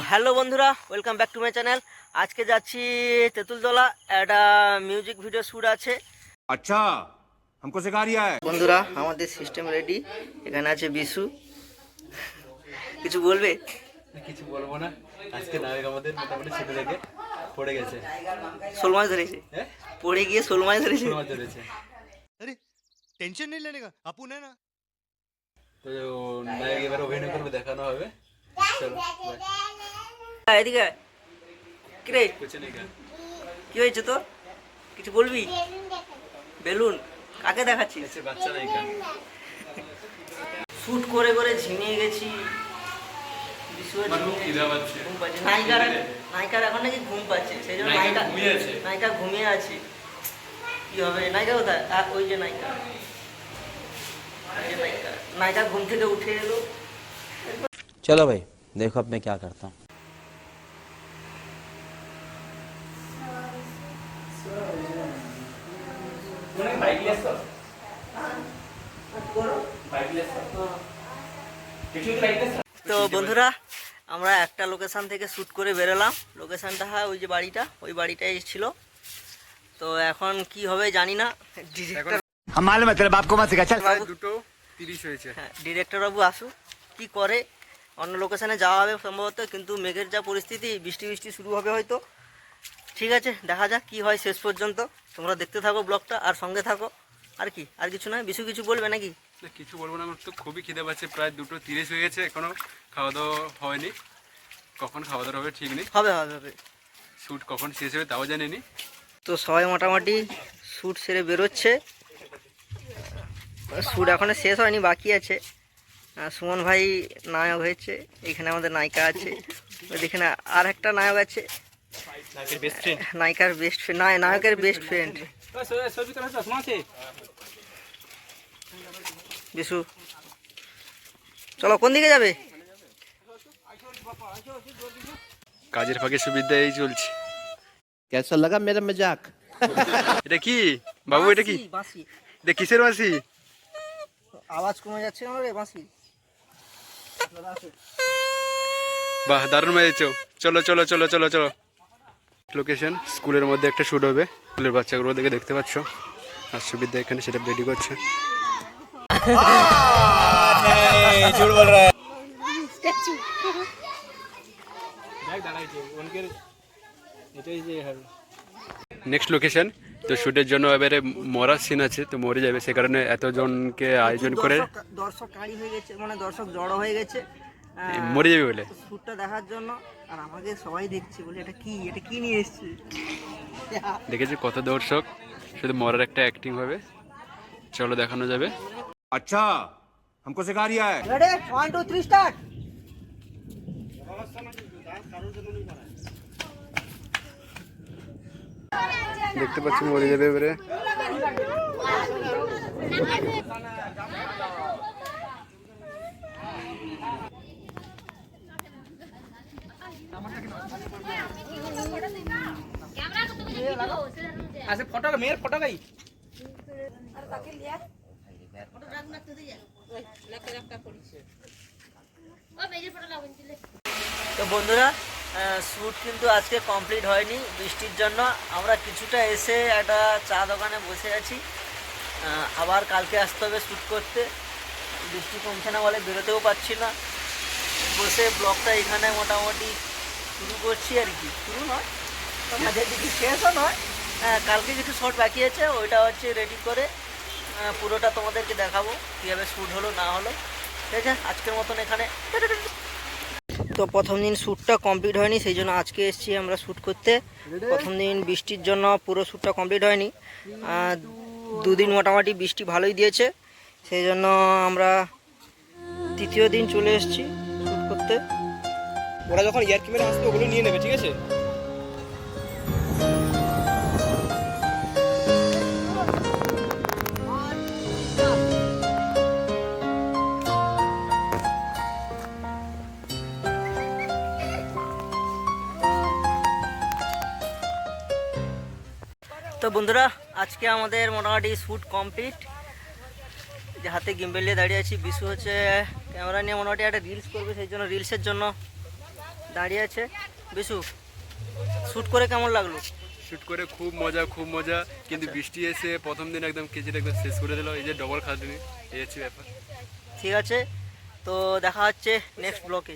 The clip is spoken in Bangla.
হ্যালো বন্ধুরা welcome back to my channel আজকে যাচ্ছি তেঁতুলতলা একটা মিউজিক ভিডিও শ্যুট আছে अच्छा हमको सिखा रिया है বন্ধুরা আমাদের সিস্টেম রেডি এখানে আছে বিশু কিছু বলবে কিছু বলবো না আজকে নায়ক আমাদের মোটামুটি ছেলে থেকে পড়ে গেছে শোল মাছ ধরেছে হ্যাঁ পড়ে গিয়ে শোল মাছ ধরেছে ছোট মাছ ধরেছে अरे टेंशन नहीं लेने का अपन है ना তো নায়ক এবার অভিনয় করবে দেখানো হবে চলো হ্যাঁ, এদিকে কিরে? কি হয়েছে তোর? কিছু বলবি? বেলুন। কাকে দেখাচ্ছিস? শুট করে করে ঝিমিয়ে গেছি। নায়িকার এখন নাকি ঘুম পাচ্ছে সেই জন্য নায়িকা নায়িকা ঘুমিয়ে আছে? কি হবে? নায়িকা কোথায়? ওই যে নায়িকা। नायिका घूम के उठे लोग चलो भाई देखो अब मैं क्या करता তো বন্ধুরা আমরা একটা লোকেশান থেকে শ্যুট করে বেরোলাম। লোকেশানটা হয় ওই যে বাড়িটা ওই বাড়িটাই ছিল। তো এখন কি হবে জানি না। ডিরেক্টর বাবু আসু কি করে? অন্য লোকেশানে যাওয়া হবে সম্ভবত কিন্তু মেঘের যা পরিস্থিতি বৃষ্টি বৃষ্টি শুরু হবে হয়তো। ঠিক আছে দেখা যাক কি হয় শেষ পর্যন্ত। তোমরা দেখতে থাকো ব্লগটা আর সঙ্গে থাকো। আর কি আর কিছু নয় বিশু কিছু বলবে নাকি? না কিছু বলব না আমার তো খুবই খিদে পাচ্ছে প্রায় দুটো তিরিশ হয়ে গেছে এখনও খাওয়া দাওয়া হয়নি। কখন খাওয়া দাওয়া হবে ঠিক নেই। হবে হবে হবে। শ্যুট কখন শেষ হবে তাও জানি নি তো সবাই মোটামুটি শ্যুট সেরে বেরোচ্ছে। শ্যুট এখনও শেষ হয়নি বাকি আছে। সুমন ভাই নায়ক হয়েছে এখানে আমাদের নায়িকা আছে। এখানে আর একটা নায়ক আছে। নায়কের বেস্ট ফ্রেন্ড নায়িকার বেস্ট ফ্রেন্ড নয় নায়কের বেস্ট ফ্রেন্ড বিশু। চলো কোন দিকে যাবে? কাজের ফাঁকে সুবিধা এই চলছে। কেসা লাগা মেরা মজাক এটা কি? বাবু এটা কি? এটা কিসের বাসি আওয়াজ কমে যাচ্ছে না রে বাসি বাহ দারুণ মেরেছো। চলো চলো চলো চলো চলো। লোকেশন স্কুলের মধ্যে একটা শ্যুট হবে। স্কুলের বাচ্চাগুলো দেখে দেখতে পাচ্ছ। আর সুবিধা এখানে সেটা রেডি করছে। নেক্সট লোকেশন তো শ্যুটের জন্য এবারে মরার সিন আছে, তো মরে যাবে। সে কারণে এতজনকে আয়োজন করে দর্শক- হয়ে গেছে মানে দর্শক জড়ো হয়ে গেছে। মরে যাবে বলে শ্যুটটা দেখার জন্য আর আমাকে সবাই দেখছে বলে এটা কি এটা কি নিয়ে এসেছি দেখেছি কত দর্শক শুধু মরার একটা অ্যাক্টিং হবে চলো দেখানো যাবে अच्छा हमको सिखा रिया है ready one two three start দেখতে পাচ্ছি মরে যাবে এবারে তো বন্ধুরা শ্যুট কিন্তু আজকে কমপ্লিট হয়নি বৃষ্টির জন্য। আমরা কিছুটা এসে একটা চা দোকানে বসে আছি। আবার কালকে আসতে হবে শ্যুট করতে। বৃষ্টি কমছে না বলে বেরোতেও পারছি না। বসে ব্লগটা এখানে মোটামুটি শুরু করছি আর কি। শুরু নয় মাঝের দিকে শেষও নয়। কালকে কিছু শর্ট বাকি আছে ওইটা হচ্ছে রেডি করে পুরোটা তোমাদেরকে দেখাবো কীভাবে শ্যুট হলো না হলো। ঠিক আছে? আজকের মতন এখানে। তো প্রথম দিন শ্যুটটা কমপ্লিট হয়নি সেই জন্য আজকে এসেছি আমরা শ্যুট করতে। প্রথম দিন বৃষ্টির জন্য পুরো শ্যুটটা কমপ্লিট হয়নি। দুদিন মোটামুটি বৃষ্টি ভালোই দিয়েছে সেই জন্য আমরা তৃতীয় দিন চলে এসেছি শ্যুট করতে। ওরা যখন ইয়ার কিমেরা আসবে ওগুলো নিয়ে নেবে ঠিক আছে? তো বন্ধুরা আজকে আমাদের মোটামুটি শ্যুট কমপ্লিট যে হাতে গিম্বেল নিয়ে দাঁড়িয়ে আছি বিশু হচ্ছে ক্যামেরা নিয়ে মোটামুটি একটা রিলস করবে সেই জন্য রিলসের জন্য দাঁড়িয়ে আছে। বিশু শ্যুট করে কেমন লাগল? শ্যুট করে খুব মজা খুব মজা। কিন্তু বৃষ্টি এসে প্রথম দিন একদম কেজিটা একদম শেষ করে দিল। এই যে ডবল খাটনি এই হচ্ছে ব্যাপার। ঠিক আছে তো দেখা হচ্ছে নেক্সট ব্লকে